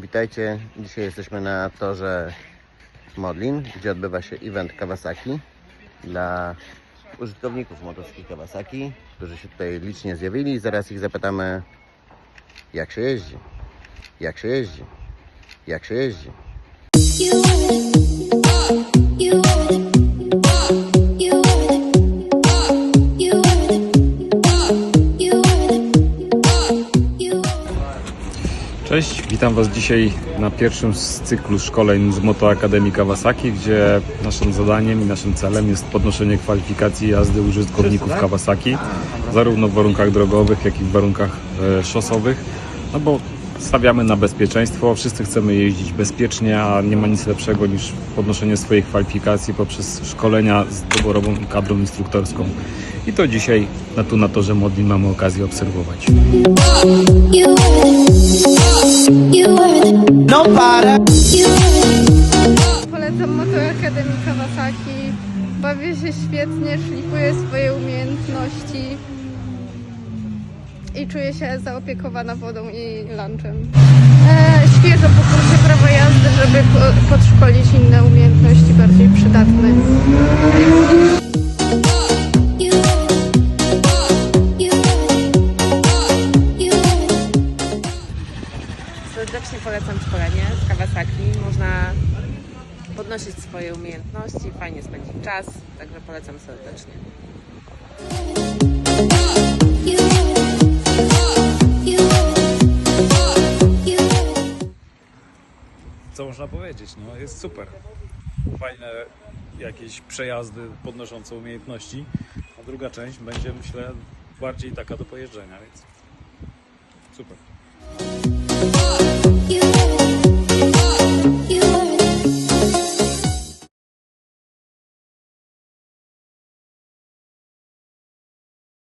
Witajcie. Dzisiaj jesteśmy na torze Modlin, gdzie odbywa się event Kawasaki dla użytkowników motocyklów Kawasaki, którzy się tutaj licznie zjawili. Zaraz ich zapytamy, jak się jeździ, jak się jeździ, jak się jeździ. You. You. You Cześć, witam Was dzisiaj na pierwszym z cyklu szkoleń z Moto Akademii Kawasaki, gdzie naszym zadaniem i naszym celem jest podnoszenie kwalifikacji jazdy użytkowników Kawasaki, zarówno w warunkach drogowych, jak i w warunkach e, szosowych, no bo stawiamy na bezpieczeństwo, wszyscy chcemy jeździć bezpiecznie, a nie ma nic lepszego niż podnoszenie swojej kwalifikacji poprzez szkolenia z doborową kadrą instruktorską. I to dzisiaj na tu na torze Modlin mamy okazję obserwować. Polecam Motor Kawasaki. Bawię się świetnie, szlifuję swoje umiejętności i czuję się zaopiekowana wodą i lunchem. E, świeżo po kursie prawa jazdy, żeby po, podszkolić inne umiejętności bardziej przydatne. Serdecznie polecam szkolenie z Kawasaki. Można podnosić swoje umiejętności, fajnie spędzić czas, także polecam serdecznie. Co można powiedzieć, no jest super. Fajne jakieś przejazdy podnoszące umiejętności, a druga część będzie myślę bardziej taka do pojeżdżenia, więc super.